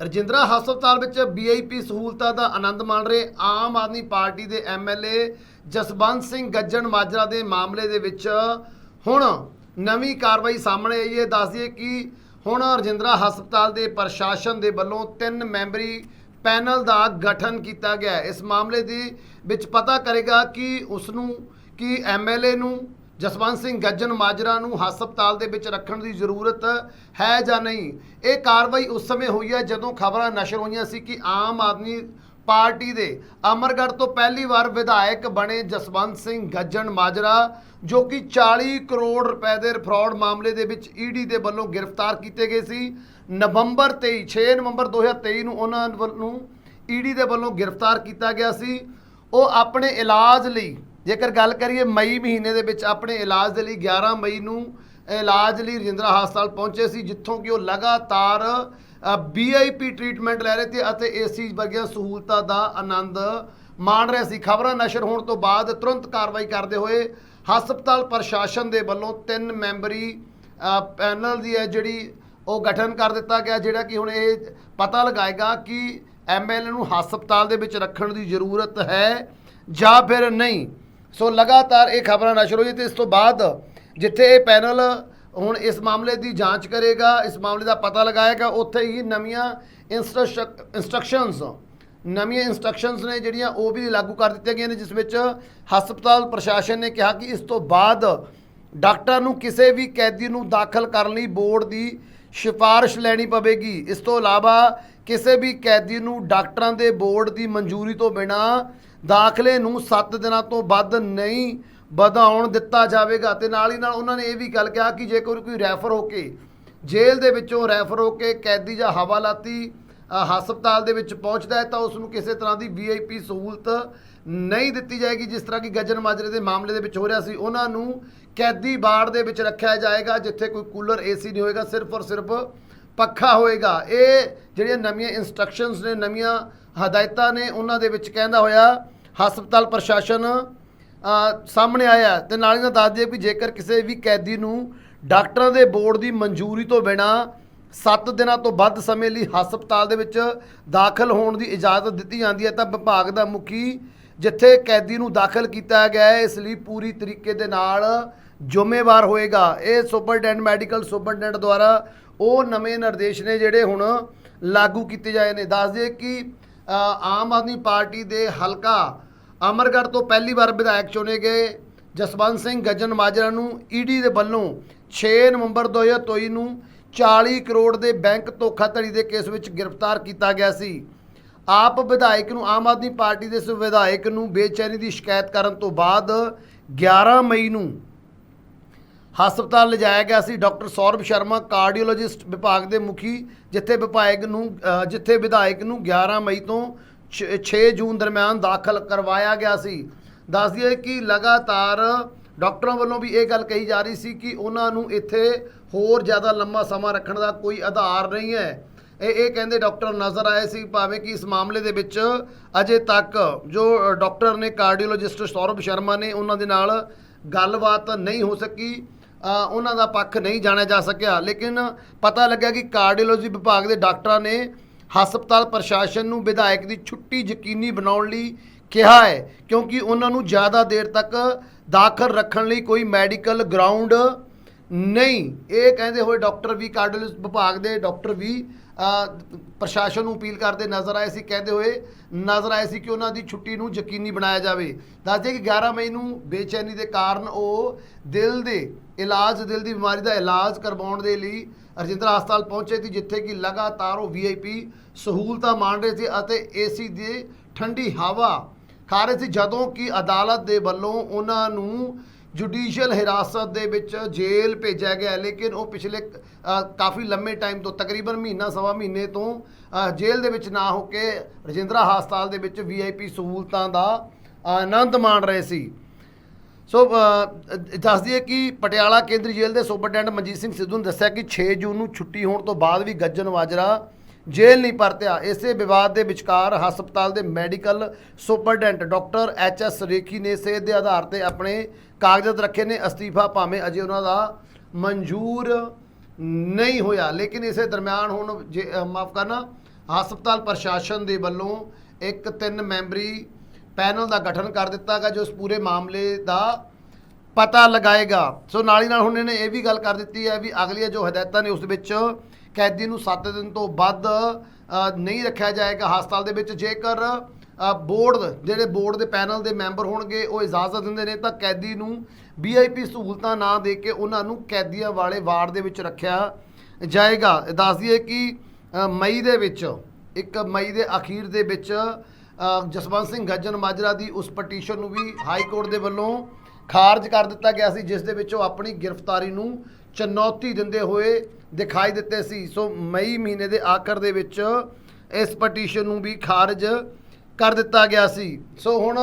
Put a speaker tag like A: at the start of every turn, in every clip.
A: ਰਜਿੰਦਰਾ ਹਸਪਤਾਲ ਵਿੱਚ ਵੀਆਈਪੀ ਸਹੂਲਤਾਂ ਦਾ ਆਨੰਦ ਮਾਣ ਰਹੇ ਆਮ ਆਦਮੀ ਪਾਰਟੀ ਦੇ ਐਮਐਲਏ ਜਸਵੰਤ ਸਿੰਘ ਗੱਜਣ ਮਾਜਰਾ ਦੇ ਮਾਮਲੇ ਦੇ ਵਿੱਚ ਹੁਣ ਨਵੀਂ ਕਾਰਵਾਈ ਸਾਹਮਣੇ ਆਈ ਹੈ। ਦੱਸ ਦਈਏ ਕਿ ਹੁਣ ਰਜਿੰਦਰਾ ਹਸਪਤਾਲ ਦੇ ਪ੍ਰਸ਼ਾਸਨ ਦੇ ਵੱਲੋਂ ਤਿੰਨ ਮੈਂਬਰੀ ਪੈਨਲ ਦਾ ਗਠਨ ਕੀਤਾ ਗਿਆ ਇਸ ਮਾਮਲੇ ਦੀ ਵਿੱਚ ਪਤਾ ਕਰੇਗਾ ਕਿ ਉਸ ਨੂੰ ਕਿ ਐਮਐਲਏ ਨੂੰ ਜਸਵੰਤ ਸਿੰਘ ਗੱਜਨ ਮਾਜਰਾ ਨੂੰ ਹਸਪਤਾਲ ਦੇ ਵਿੱਚ ਰੱਖਣ ਦੀ ਜ਼ਰੂਰਤ ਹੈ ਜਾਂ ਨਹੀਂ? ਇਹ ਕਾਰਵਾਈ ਉਸ ਸਮੇਂ ਹੋਈ ਹੈ ਜਦੋਂ ਖਬਰਾਂ ਨਸ਼ਰ ਹੋਈਆਂ ਸੀ ਕਿ ਆਮ ਆਦਮੀ ਪਾਰਟੀ ਦੇ ਅਮਰਗੜ੍ਹ ਤੋਂ ਪਹਿਲੀ ਵਾਰ ਵਿਧਾਇਕ ਬਣੇ ਜਸਵੰਤ ਸਿੰਘ ਗੱਜਣ ਮਾਜਰਾ, ਜੋ ਕਿ 40 ਕਰੋੜ ਰੁਪਏ ਦੇ ਫਰਾਡ ਮਾਮਲੇ ਦੇ ਵਿੱਚ ਈਡੀ ਦੇ ਵੱਲੋਂ ਗ੍ਰਿਫਤਾਰ ਕੀਤੇ ਗਏ ਸੀ। ਨਵੰਬਰ 23 6 ਨਵੰਬਰ 2023 ਨੂੰ ਉਹਨਾਂ ਵੱਲੋਂ ਈਡੀ ਦੇ ਵੱਲੋਂ ਗ੍ਰਿਫਤਾਰ ਕੀਤਾ ਗਿਆ ਸੀ। ਉਹ ਆਪਣੇ ਇਲਾਜ ਲਈ ਜੇਕਰ ਗੱਲ ਕਰੀਏ ਮਈ ਮਹੀਨੇ ਦੇ ਵਿੱਚ ਆਪਣੇ ਇਲਾਜ ਦੇ ਲਈ 11 ਮਈ ਨੂੰ ਇਲਾਜ ਲਈ ਰਜਿੰਦਰਾ ਹਸਪਤਾਲ ਪਹੁੰਚੇ ਸੀ, ਜਿੱਥੋਂ ਕਿ ਉਹ ਲਗਾਤਾਰ ਵੀਆਈਪੀ ਟ੍ਰੀਟਮੈਂਟ ਲੈ ਰਹੇ ਤੇ ਅਤੇ ਏਸੀ ਵਰਗੀਆਂ ਸਹੂਲਤਾਂ ਦਾ ਆਨੰਦ ਮਾਣ ਰਹੇ ਸੀ। ਖਬਰਾਂ ਨਸ਼ਰ ਹੋਣ ਤੋਂ ਬਾਅਦ ਤੁਰੰਤ ਕਾਰਵਾਈ ਕਰਦੇ ਹੋਏ ਹਸਪਤਾਲ ਪ੍ਰਸ਼ਾਸਨ ਦੇ ਵੱਲੋਂ ਤਿੰਨ ਮੈਂਬਰੀ ਪੈਨਲ ਦੀ ਹੈ ਜਿਹੜੀ ਉਹ ਗਠਨ ਕਰ ਦਿੱਤਾ ਗਿਆ, ਜਿਹੜਾ ਕਿ ਹੁਣ ਇਹ ਪਤਾ ਲਗਾਏਗਾ ਕਿ ਐਮਐਲਏ ਨੂੰ ਹਸਪਤਾਲ ਦੇ ਵਿੱਚ ਰੱਖਣ ਦੀ ਜ਼ਰੂਰਤ ਹੈ ਜਾਂ ਫਿਰ ਨਹੀਂ। ਸੋ ਲਗਾਤਾਰ ਇਹ ਖਬਰਾਂ ਨਸ਼ਰ ਹੋਈ ਤੇ ਇਸ ਤੋਂ ਬਾਅਦ ਜਿੱਥੇ ਇਹ ਪੈਨਲ ਹੁਣ ਇਸ ਮਾਮਲੇ ਦੀ ਜਾਂਚ ਕਰੇਗਾ, ਇਸ ਮਾਮਲੇ ਦਾ ਪਤਾ ਲਗਾਏਗਾ, ਉੱਥੇ ਹੀ ਨਵੀਆਂ ਇਨਸਟਰਕਸ਼ਨਸ ਨਵੀਆਂ ਇਨਸਟਰਕਸ਼ਨਸ ਨੇ ਜਿਹੜੀਆਂ ਉਹ ਵੀ ਲਾਗੂ ਕਰ ਦਿੱਤੀਆਂ ਗਈਆਂ ਨੇ, ਜਿਸ ਵਿੱਚ ਹਸਪਤਾਲ ਪ੍ਰਸ਼ਾਸਨ ਨੇ ਕਿਹਾ ਕਿ ਇਸ ਤੋਂ ਬਾਅਦ ਡਾਕਟਰ ਨੂੰ ਕਿਸੇ ਵੀ ਕੈਦੀ ਨੂੰ ਦਾਖਲ ਕਰਨ ਲਈ ਬੋਰਡ ਦੀ ਸਿਫਾਰਿਸ਼ ਲੈਣੀ ਪਵੇਗੀ। ਇਸ ਤੋਂ ਇਲਾਵਾ ਕਿਸੇ ਵੀ ਕੈਦੀ ਨੂੰ ਡਾਕਟਰਾਂ ਦੇ ਬੋਰਡ ਦੀ ਮਨਜ਼ੂਰੀ ਤੋਂ ਬਿਨਾਂ ਦਾਖਲੇ ਨੂੰ 7 ਦਿਨਾਂ ਤੋਂ ਵੱਧ ਨਹੀਂ ਵਧਾਉਣ ਦਿੱਤਾ ਜਾਵੇਗਾ। ਤੇ ਨਾਲ ਹੀ ਨਾਲ ਉਹਨਾਂ ਨੇ ਇਹ ਵੀ ਗੱਲ ਕਿਹਾ ਕਿ ਜੇਕਰ ਕੋਈ ਰੈਫਰ ਹੋ ਕੇ ਜੇਲ੍ਹ ਦੇ ਵਿੱਚੋਂ ਰੈਫਰ ਹੋ ਕੇ ਕੈਦੀ ਜਾਂ ਹਵਾਲਾਤੀ ਹਸਪਤਾਲ ਦੇ ਵਿੱਚ ਪਹੁੰਚਦਾ ਹੈ ਤਾਂ ਉਸ ਨੂੰ ਕਿਸੇ ਤਰ੍ਹਾਂ ਦੀ ਵੀਆਈਪੀ ਸਹੂਲਤ ਨਹੀਂ ਦਿੱਤੀ ਜਾਏਗੀ। ਜਿਸ ਤਰ੍ਹਾਂ ਕਿ ਗੱਜਨ ਮਾਜਰੇ ਦੇ ਮਾਮਲੇ ਦੇ ਵਿੱਚ ਹੋ ਰਿਹਾ ਸੀ, ਉਹਨਾਂ ਨੂੰ ਕੈਦੀ ਬਾੜ ਦੇ ਵਿੱਚ ਰੱਖਿਆ ਜਾਏਗਾ, ਜਿੱਥੇ ਕੋਈ ਕੂਲਰ ਏਸੀ ਨਹੀਂ ਹੋਏਗਾ, ਸਿਰਫ ਔਰ ਸਿਰਫ ਪੱਖਾ ਹੋਏਗਾ। ਇਹ ਜਿਹੜੀਆਂ ਨਵੀਆਂ ਇਨਸਟਰਕਸ਼ਨਸ ਨੇ, ਨਵੀਆਂ ਹਦਾਇਤਾਂ ਨੇ, ਉਹਨਾਂ ਦੇ ਵਿੱਚ ਕਹਿੰਦਾ ਹੋਇਆ ਹਸਪਤਾਲ ਪ੍ਰਸ਼ਾਸਨ ਸਾਹਮਣੇ ਆਇਆ ਤੇ ਨਾਲ ਹੀ ਨਾਲ ਦੱਸ ਦਈਏ ਵੀ ਜੇਕਰ ਕਿਸੇ ਵੀ ਕੈਦੀ ਨੂੰ ਡਾਕਟਰਾਂ ਦੇ ਬੋਰਡ ਦੀ ਮਨਜ਼ੂਰੀ ਤੋਂ ਬਿਨਾ 7 ਦਿਨਾਂ ਤੋਂ ਵੱਧ ਸਮੇਂ ਲਈ ਹਸਪਤਾਲ ਦੇ ਵਿੱਚ ਦਾਖਲ ਹੋਣ ਦੀ ਇਜਾਜ਼ਤ ਦਿੱਤੀ ਜਾਂਦੀ ਹੈ, ਤਾਂ ਵਿਭਾਗ ਦਾ ਮੁਖੀ ਜਿੱਥੇ ਕੈਦੀ ਨੂੰ ਦਾਖਲ ਕੀਤਾ ਗਿਆ ਹੈ, ਇਸ ਲਈ ਪੂਰੀ ਤਰੀਕੇ ਦੇ ਨਾਲ ਜ਼ਿੰਮੇਵਾਰ ਹੋਏਗਾ। ਇਹ ਸੁਪਰਡੈਂਟ, ਮੈਡੀਕਲ ਸੁਪਰਡੈਂਟ ਦੁਆਰਾ ਉਹ ਨਵੇਂ ਨਿਰਦੇਸ਼ ਨੇ ਜਿਹੜੇ ਹੁਣ ਲਾਗੂ ਕੀਤੇ ਜਾਏ ਨੇ। ਦੱਸ ਦਈਏ ਕਿ ਆਮ ਆਦਮੀ ਪਾਰਟੀ ਦੇ ਹਲਕਾ ਅਮਰਗੜ੍ਹ ਤੋਂ ਪਹਿਲੀ ਵਾਰ ਵਿਧਾਇਕ ਚੁਣੇ ਗਏ ਜਸਵੰਤ ਸਿੰਘ ਗੱਜਨ ਮਾਜਰਾ ਨੂੰ ਈਡੀ ਦੇ ਵੱਲੋਂ 6 ਨਵੰਬਰ 2023 ਨੂੰ 40 ਕਰੋੜ ਦੇ ਬੈਂਕ ਧੋਖਾਧੜੀ ਦੇ ਕੇਸ ਵਿੱਚ ਗ੍ਰਿਫਤਾਰ ਕੀਤਾ ਗਿਆ ਸੀ। ਆਪ ਵਿਧਾਇਕ ਨੂੰ ਆਮ ਆਦਮੀ ਪਾਰਟੀ ਦੇ ਵਿਧਾਇਕ ਨੂੰ ਬੇਚੈਨੀ ਦੀ ਸ਼ਿਕਾਇਤ ਕਰਨ ਤੋਂ ਬਾਅਦ 11 ਮਈ ਨੂੰ ਹਸਪਤਾਲ ਲਿਜਾਇਆ ਗਿਆ ਸੀ। ਡਾਕਟਰ ਸੌਰਭ ਸ਼ਰਮਾ, ਕਾਰਡੀਓਲੋਜਿਸਟ ਵਿਭਾਗ ਦੇ ਮੁਖੀ, ਜਿੱਥੇ ਵਿਭਾਇਕ ਨੂੰ ਜਿੱਥੇ ਵਿਧਾਇਕ ਨੂੰ 11 ਮਈ ਤੋਂ 6 ਜੂਨ ਦਰਮਿਆਨ ਦਾਖਲ ਕਰਵਾਇਆ ਗਿਆ ਸੀ। ਦੱਸ ਦਈਏ ਕਿ ਲਗਾਤਾਰ ਡਾਕਟਰਾਂ ਵੱਲੋਂ ਵੀ ਇਹ ਗੱਲ ਕਹੀ ਜਾ ਰਹੀ ਸੀ ਕਿ ਉਹਨਾਂ ਨੂੰ ਇੱਥੇ ਹੋਰ ਜ਼ਿਆਦਾ ਲੰਮਾ ਸਮਾਂ ਰੱਖਣ ਦਾ ਕੋਈ ਆਧਾਰ ਨਹੀਂ ਹੈ। ਇਹ ਇਹ ਕਹਿੰਦੇ ਡਾਕਟਰ ਨਜ਼ਰ ਆਏ ਸੀ, ਭਾਵੇਂ ਕਿ ਇਸ ਮਾਮਲੇ ਦੇ ਵਿੱਚ ਅਜੇ ਤੱਕ ਜੋ ਡਾਕਟਰ ਨੇ ਕਾਰਡੀਓਲੋਜਿਸਟ ਸੌਰਭ ਸ਼ਰਮਾ ਨੇ ਉਹਨਾਂ ਦੇ ਨਾਲ ਗੱਲਬਾਤ ਨਹੀਂ ਹੋ ਸਕੀ ਉਹਨਾਂ ਦਾ ਪੱਖ ਨਹੀਂ ਜਾਣਿਆ ਜਾ ਸਕਿਆ। ਲੇਕਿਨ ਪਤਾ ਲੱਗਿਆ ਕਿ ਕਾਰਡੀਓਲੋਜੀ ਵਿਭਾਗ ਦੇ ਡਾਕਟਰਾਂ ਨੇ ਹਸਪਤਾਲ ਪ੍ਰਸ਼ਾਸਨ ਨੂੰ ਵਿਧਾਇਕ ਦੀ ਛੁੱਟੀ ਯਕੀਨੀ ਬਣਾਉਣ ਲਈ ਕਿਹਾ ਹੈ, ਕਿਉਂਕਿ ਉਹਨਾਂ ਨੂੰ ਜ਼ਿਆਦਾ ਦੇਰ ਤੱਕ ਦਾਖਲ ਰੱਖਣ ਲਈ ਕੋਈ ਮੈਡੀਕਲ ਗਰਾਊਂਡ ਨਹੀਂ। ਇਹ ਕਹਿੰਦੇ ਹੋਏ ਡਾਕਟਰ ਵੀ ਕਾਰਡੀਓਲੋਜੀ ਵਿਭਾਗ ਦੇ ਡਾਕਟਰ ਵੀ ਪ੍ਰਸ਼ਾਸਨ ਨੂੰ ਅਪੀਲ ਕਰਦੇ ਨਜ਼ਰ ਆਏ ਸੀ। ਕਹਿੰਦੇ ਹੋਏ ਨਜ਼ਰ ਆਏ ਸੀ ਕਿ ਉਹਨਾਂ ਦੀ ਛੁੱਟੀ ਨੂੰ ਯਕੀਨੀ ਬਣਾਇਆ ਜਾਵੇ। ਦੱਸਦੇ ਕਿ 11 ਮਈ ਨੂੰ ਬੇਚੈਨੀ ਦੇ ਕਾਰਨ ਉਹ ਦਿਲ ਦੇ ਇਲਾਜ, ਦਿਲ ਦੀ ਬਿਮਾਰੀ ਦਾ ਇਲਾਜ ਕਰਵਾਉਣ ਦੇ ਲਈ ਰਜਿੰਦਰਾ ਹਸਪਤਾਲ ਪਹੁੰਚੇ ਸੀ ਜਿੱਥੇ ਕਿ ਲਗਾਤਾਰ ਉਹ ਵੀਆਈਪੀ ਸਹੂਲਤਾਂ ਮਾਣ ਰਹੇ ਸੀ ਅਤੇ ਏਸੀ ਦੀ ਠੰਡੀ ਹਵਾ ਖਾ ਰਹੇ ਸੀ, ਜਦੋਂ ਕਿ ਅਦਾਲਤ ਦੇ ਵੱਲੋਂ ਉਹਨਾਂ ਨੂੰ ਜੁਡੀਸ਼ੀਅਲ ਹਿਰਾਸਤ ਦੇ ਵਿੱਚ ਜੇਲ੍ਹ ਭੇਜਿਆ ਗਿਆ। ਲੇਕਿਨ ਉਹ ਪਿਛਲੇ ਕਾਫੀ ਲੰਮੇ ਟਾਈਮ ਤੋਂ, ਤਕਰੀਬਨ ਮਹੀਨਾ, ਸਵਾ ਮਹੀਨੇ ਤੋਂ ਜੇਲ੍ਹ ਦੇ ਵਿੱਚ ਨਾ ਹੋ ਕੇ ਰਜਿੰਦਰਾ ਹਸਪਤਾਲ ਦੇ ਵਿੱਚ ਵੀਆਈਪੀ ਸਹੂਲਤਾਂ ਦਾ ਆਨੰਦ ਮਾਣ ਰਹੇ ਸੀ। ਸੋ ਅ, ਦੱਸ ਦਈਏ ਕਿ ਪਟਿਆਲਾ ਕੇਂਦਰੀ ਜੇਲ੍ਹ ਦੇ ਸੁਪਰਡੈਂਟ ਮਨਜੀਤ ਸਿੰਘ ਸਿੱਧੂ ਨੇ ਦੱਸਿਆ ਕਿ 6 ਜੂਨ ਨੂੰ ਛੁੱਟੀ ਹੋਣ ਤੋਂ ਬਾਅਦ ਵੀ ਗੱਜਨ ਮਾਜਰਾ ਜੇਲ੍ਹ ਨਹੀਂ ਪਰਤਿਆ। ਇਸੇ ਵਿਵਾਦ ਦੇ ਵਿਚਕਾਰ ਹਸਪਤਾਲ ਦੇ medical superintendent doctor H S Rekhi ਨੇ ਸਿਹਤ ਦੇ ਆਧਾਰ ਤੇ ਆਪਣੇ ਕਾਗਜ਼ਾਤ ਰੱਖੇ ਨੇ। ਅਸਤੀਫਾ ਭਾਵੇਂ ਅਜੇ ਉਹਨਾਂ ਦਾ ਮਨਜ਼ੂਰ ਨਹੀਂ ਹੋਇਆ। ਲੇਕਿਨ ਇਸੇ ਦਰਮਿਆਨ ਹੁਣ ਮਾਫ ਕਰਨਾ ਹਸਪਤਾਲ ਪ੍ਰਸ਼ਾਸਨ ਦੇ ਵੱਲੋਂ ਇੱਕ ਤਿੰਨ ਮੈਂਬਰੀ ਪੈਨਲ ਦਾ ਗਠਨ ਕਰ ਦਿੱਤਾ ਗਿਆ ਜੋ ਇਸ ਪੂਰੇ ਮਾਮਲੇ ਦਾ ਪਤਾ ਲਗਾਏਗਾ। ਸੋ ਨਾਲ ਹੀ ਨਾਲ ਹੁਣ ਇਹਨੇ ਇਹ ਵੀ ਗੱਲ ਕਰ ਦਿੱਤੀ ਹੈ ਵੀ ਅਗਲੀਆਂ ਜੋ ਹਦਾਇਤਾਂ ਨੇ ਉਸ ਵਿੱਚ ਕੈਦੀ ਨੂੰ 7 ਦਿਨ ਤੋਂ ਵੱਧ ਨਹੀਂ ਰੱਖਿਆ ਜਾਏਗਾ ਹਸਪਤਾਲ ਦੇ ਵਿੱਚ। ਜੇਕਰ ਬੋਰਡ ਜਿਹੜੇ ਬੋਰਡ ਦੇ ਪੈਨਲ ਦੇ ਮੈਂਬਰ ਹੋਣਗੇ, ਉਹ ਇਜਾਜ਼ਤ ਦਿੰਦੇ ਨੇ, ਤਾਂ ਕੈਦੀ ਨੂੰ ਵੀਆਈਪੀ ਸਹੂਲਤਾਂ ਨਾ ਦੇ ਕੇ ਉਹਨਾਂ ਨੂੰ ਕੈਦੀਆਂ ਵਾਲੇ ਵਾਰਡ ਦੇ ਵਿੱਚ ਰੱਖਿਆ ਜਾਏਗਾ। ਇਹ ਦੱਸ ਦਈਏ ਕਿ ਮਈ ਦੇ ਵਿੱਚ, ਇੱਕ ਮਈ ਦੇ ਅਖੀਰ ਦੇ ਵਿੱਚ ਜਸਵੰਤ ਸਿੰਘ ਗੱਜਨ ਮਾਜਰਾ ਦੀ ਉਸ ਪਟੀਸ਼ਨ ਨੂੰ ਵੀ ਹਾਈ ਕੋਰਟ ਦੇ ਵੱਲੋਂ ਖਾਰਜ ਕਰ ਦਿੱਤਾ ਗਿਆ ਸੀ, ਜਿਸ ਦੇ ਵਿੱਚ ਉਹ ਆਪਣੀ ਗ੍ਰਿਫਤਾਰੀ ਨੂੰ ਚੁਣੌਤੀ ਦਿੰਦੇ ਹੋਏ ਦਿਖਾਈ ਦਿੱਤੇ ਸੀ। ਸੋ ਮਈ ਮਹੀਨੇ ਦੇ ਆਖਰ ਦੇ ਵਿੱਚ ਇਸ ਪਟੀਸ਼ਨ ਨੂੰ ਵੀ ਖਾਰਜ ਕਰ ਦਿੱਤਾ ਗਿਆ ਸੀ। ਸੋ ਹੁਣ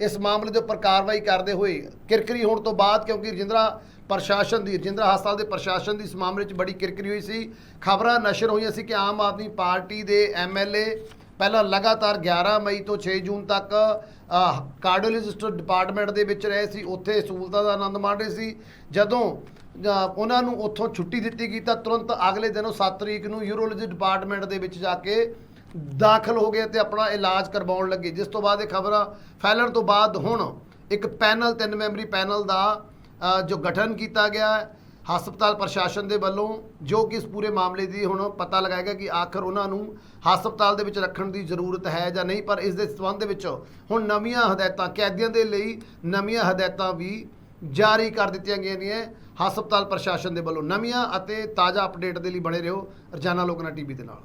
A: ਇਸ ਮਾਮਲੇ ਦੇ ਉੱਪਰ ਕਾਰਵਾਈ ਕਰਦੇ ਹੋਏ ਕਿਰਕਰੀ ਹੋਣ ਤੋਂ ਬਾਅਦ, ਕਿਉਂਕਿ ਰਜਿੰਦਰਾ ਪ੍ਰਸ਼ਾਸਨ ਦੀ ਰਜਿੰਦਰਾ ਹਸਪਤਾਲ ਦੇ ਪ੍ਰਸ਼ਾਸਨ ਦੀ ਇਸ ਮਾਮਲੇ 'ਚ ਬੜੀ ਕਿਰਕਰੀ ਹੋਈ ਸੀ। ਖਬਰਾਂ ਨਸ਼ਰ ਹੋਈਆਂ ਸੀ ਕਿ ਆਮ ਆਦਮੀ ਪਾਰਟੀ ਦੇ ਐਮਐਲਏ ਪਹਿਲਾਂ ਲਗਾਤਾਰ 11 ਮਈ ਤੋਂ 6 ਜੂਨ ਤੱਕ ਕਾਰਡੀਓਲੋਜਿਸਟ ਡਿਪਾਰਟਮੈਂਟ ਦੇ ਵਿੱਚ ਰਹੇ ਸੀ, ਉੱਥੇ ਸਹੂਲਤਾਂ ਦਾ ਆਨੰਦ ਮਾਣ ਰਹੇ ਸੀ। ਜਦੋਂ ਉਹਨਾਂ ਨੂੰ ਉੱਥੋਂ ਛੁੱਟੀ ਦਿੱਤੀ ਗਈ ਤਾਂ ਤੁਰੰਤ ਅਗਲੇ ਦਿਨ ਉਹ 7 ਤਰੀਕ ਨੂੰ ਯੂਰੋਲੋਜੀ ਡਿਪਾਰਟਮੈਂਟ ਦੇ ਵਿੱਚ ਜਾ ਕੇ ਦਾਖਲ ਹੋ ਗਏ ਤੇ ਆਪਣਾ ਇਲਾਜ ਕਰਵਾਉਣ ਲੱਗੇ। ਜਿਸ ਤੋਂ ਬਾਅਦ ਇਹ ਖਬਰਾਂ ਫੈਲਣ ਤੋਂ ਬਾਅਦ ਹੁਣ ਇੱਕ ਪੈਨਲ, ਤਿੰਨ ਮੈਂਬਰੀ ਪੈਨਲ ਦਾ ਜੋ ਗਠਨ ਕੀਤਾ ਗਿਆ ਹੈ ਹਸਪਤਾਲ ਪ੍ਰਸ਼ਾਸਨ ਦੇ ਵੱਲੋਂ ਜੋ ਕਿ ਇਸ ਪੂਰੇ ਮਾਮਲੇ ਦੀ ਹੁਣ ਪਤਾ ਲਗਾਏਗਾ ਕਿ ਆਖਰ ਉਹਨਾਂ ਨੂੰ ਹਸਪਤਾਲ ਦੇ ਵਿੱਚ ਰੱਖਣ ਦੀ ਜ਼ਰੂਰਤ ਹੈ ਜਾਂ ਨਹੀਂ, ਪਰ ਇਸ ਦੇ ਸਬੰਧ ਵਿੱਚ ਹੁਣ ਨਵੀਆਂ ਹਦਾਇਤਾਂ, ਕੈਦੀਆਂ ਦੇ ਲਈ ਨਵੀਆਂ ਹਦਾਇਤਾਂ ਵੀ ਜਾਰੀ ਕਰ ਦਿੱਤੀਆਂ ਗਈਆਂ ਨੇ ਹਸਪਤਾਲ ਪ੍ਰਸ਼ਾਸਨ ਦੇ ਵੱਲੋਂ। ਨਵੀਆਂ ਅਤੇ ਤਾਜ਼ਾ ਅਪਡੇਟ ਦੇ ਲਈ ਬਣੇ ਰਹੋ ਰਜਾਨਾ ਲੋਕਨਾ ਟੀਵੀ ਦੇ ਨਾਲ।